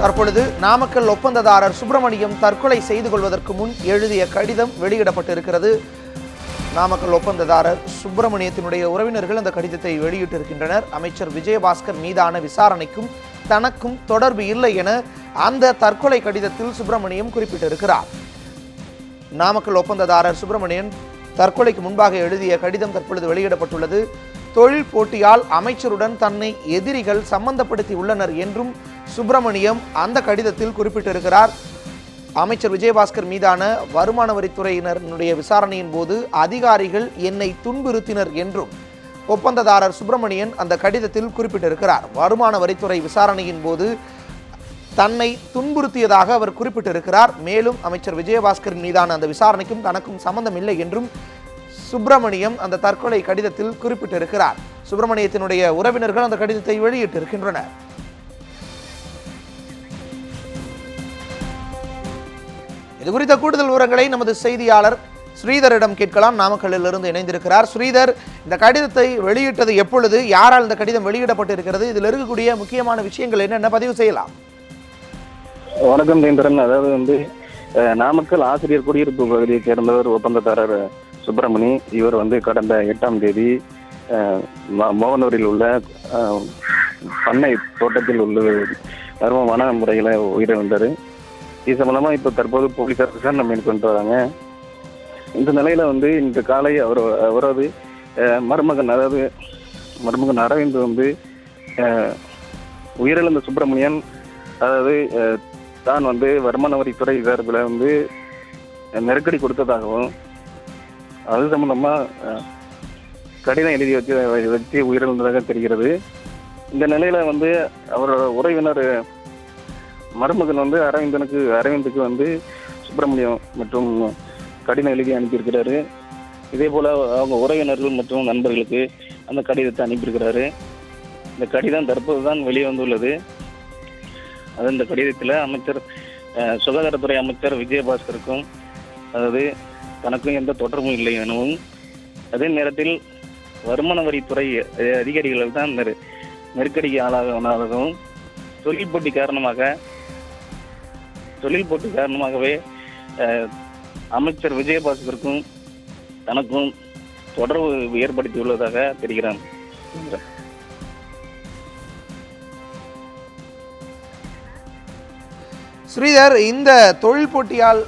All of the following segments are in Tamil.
தற்பொழுது நாமக்கல் ஒப்பந்ததாரர் சுப்பிரமணியம் தற்கொலை செய்து கொள்வதற்கு முன் எழுதிய கடிதம் வெளியிடப்பட்டிருக்கிறது. நாமக்கல் ஒப்பந்ததாரர் சுப்பிரமணியத்தினுடைய உறவினர்கள் அந்த கடிதத்தை வெளியிட்டிருக்கின்றனர். அமைச்சர் விஜயபாஸ்கர் மீதான விசாரணைக்கும் தனக்கும் தொடர்பு இல்லை என அந்த தற்கொலை கடிதத்தில் சுப்பிரமணியம் குறிப்பிட்டிருக்கிறார். நாமக்கல் ஒப்பந்ததாரர் சுப்பிரமணியன் தற்கொலைக்கு முன்பாக எழுதிய கடிதம் தற்பொழுது வெளியிடப்பட்டுள்ளது. தொழில் போட்டியால் அமைச்சருடன் தன்னை எதிரிகள் சம்பந்தப்படுத்தி உள்ளனர் என்றும் சுப்பிரமணியம் அந்த கடிதத்தில் குறிப்பிட்டிருக்கிறார். அமைச்சர் விஜயபாஸ்கர் மீதான வருமான வரித்துறையினருடைய விசாரணையின் போது அதிகாரிகள் என்னை துன்புறுத்தினர் என்றும் ஒப்பந்ததாரர் சுப்பிரமணியன் அந்த கடிதத்தில் குறிப்பிட்டிருக்கிறார். வருமான வரித்துறை விசாரணையின் போது தன்னை துன்புறுத்தியதாக அவர் குறிப்பிட்டிருக்கிறார். மேலும் அமைச்சர் விஜயபாஸ்கர் மீதான அந்த விசாரணைக்கும் தனக்கும் சம்பந்தம் இல்லை என்றும் சுப்பிரமணியம் அந்த தற்கொலை கடிதத்தில் குறிப்பிட்டிருக்கிறார். சுப்பிரமணியத்தினுடைய உறவினர்கள் அந்த கடிதத்தை வெளியிட்டிருக்கின்றனர். இது குறித்த கூடுதல் விவரங்களை நமது செய்தியாளர் ஸ்ரீதரிடம் கேட்கலாம். நாமக்கல்லில் இருந்து இணைந்திருக்கிறார். ஸ்ரீதர் இந்த கடிதத்தை வெளியிட்டது எப்பொழுது? யாரால் இந்த கடிதம் வெளியிடப்பட்டிருக்கிறது? இதில் இருக்கக்கூடிய முக்கியமான விஷயங்கள் என்னென்ன? பதிவு செய்யலாம். வணக்கம் தேந்திரன் அதாவது வந்து நாமக்கல் ஆசிரியர் குடியிருப்பு பகுதியைச் சேர்ந்தவர் ஒப்பந்ததாரர் சுப்பிரமணி. இவர் வந்து கடந்த எட்டாம் தேதி ம- மோகனூரில் உள்ள பண்ணை தோட்டத்தில் உள்ள மர்மமான முறையில் உயிரிழந்தார். இது சம்பந்தமா இப்போ தற்போது போலீசார் விசாரணை மேற்கொண்டு வராங்க. இந்த நிலையில வந்து இன்று காலை அவர் அவரது மருமகன் அதாவது மருமகன் அரவிந்த் வந்து உயிரிழந்த சுப்பிரமணியன் அதாவது தான் வந்து வருமான வரித்துறை சார்பில் வந்து நெருக்கடி கொடுத்ததாகவும் அது சம்பந்தமா கடிதம் எழுதி வச்சு வச்சு உயிரிழந்ததாக தெரிகிறது. இந்த நிலையில வந்து அவரோட உறவினர் மருமகன் வந்து அரவிந்தனுக்கு அரவிந்துக்கு வந்து சுப்பிரமணியம் மற்றும் கடிதம் எழுதி அனுப்பியிருக்கிறாரு. இதே போல அவங்க உறவினர்கள் மற்றும் நண்பர்களுக்கு அந்த கடிதத்தை அனுப்பியிருக்கிறாரு. இந்த கடிதம் தற்போது தான் வெளியே வந்துள்ளது அது இந்த கடிதத்தில் அமைச்சர் சுகாதாரத்துறை அமைச்சர் விஜயபாஸ்கருக்கும் அதாவது தனக்கும் எந்த தொடர்பும் இல்லை எனவும் அதே நேரத்தில் வருமான வரித்துறை அதிகாரிகள் தான் நெரு- நெருக்கடிக்கு ஆளாகவும் தொழில் போட்டி காரணமாக தொழில் போட்டி காரணமாகவே அமைச்சர் விஜயபாஸ்கருக்கும் தனக்கும் தொடர்பு ஏற்படுத்தியுள்ளதாக தெரிகிறான். ஸ்ரீதர் இந்த தொழில் போட்டியால்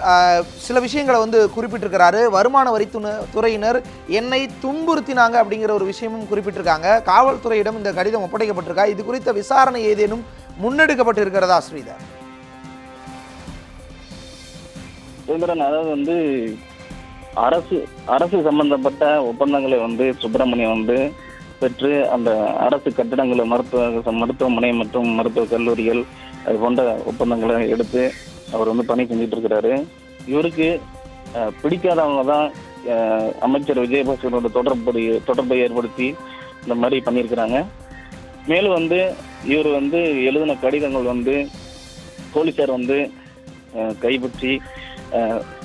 சில விஷயங்களை வந்து குறிப்பிட்டிருக்கிறாரு. வருமான வரி துறையினர் என்னை துன்புறுத்தினாங்க அப்படிங்கிற ஒரு விஷயமும் குறிப்பிட்டிருக்காங்க. காவல்துறையிடம் இந்த கடிதம் ஒப்படைக்கப்பட்டிருக்கா? இது குறித்த விசாரணை ஏதேனும் முன்னெடுக்கப்பட்டிருக்கிறதா ஸ்ரீதர்? சுதந்திரன் அதாவது வந்து அரசு அரசு சம்பந்தப்பட்ட ஒப்பந்தங்களை வந்து சுப்பிரமணியம் வந்து பெற்று அந்த அரசு கட்டிடங்களை மருத்துவ மருத்துவமனை மற்றும் மருத்துவ கல்லூரிகள் அது போன்ற ஒப்பந்தங்களை எடுத்து அவர் வந்து பணி செஞ்சுட்டு இருக்கிறாரு. இவருக்கு பிடிக்காதவங்க தான் அமைச்சர் விஜயபாஸ்கரோட தொடர்பு தொடர்பை ஏற்படுத்தி இந்த மாதிரி பண்ணியிருக்கிறாங்க. மேலும் வந்து இவர் வந்து எழுதின கடிதங்கள் வந்து போலீஸார் வந்து கைப்பற்றி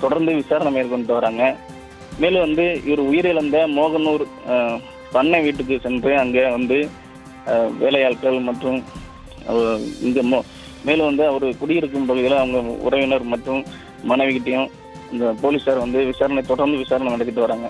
தொடர்ந்து விசாரணை மேற்கொண்டு வராங்க. மேலும் வந்து இவர் உயிரிழந்த மோகனூர் பண்ணை வீட்டுக்கு சென்று அங்கே வந்து வேலையாட்கள் மற்றும் இந்த மோ- மேலும் வந்து அவர் குடியிருக்கும் பகுதியில் அவங்க உறவினர் மற்றும் மனைவிகிட்டையும் இந்த போலீஸார் வந்து விசாரணை தொடர்ந்து விசாரணை நடத்திட்டு வராங்க.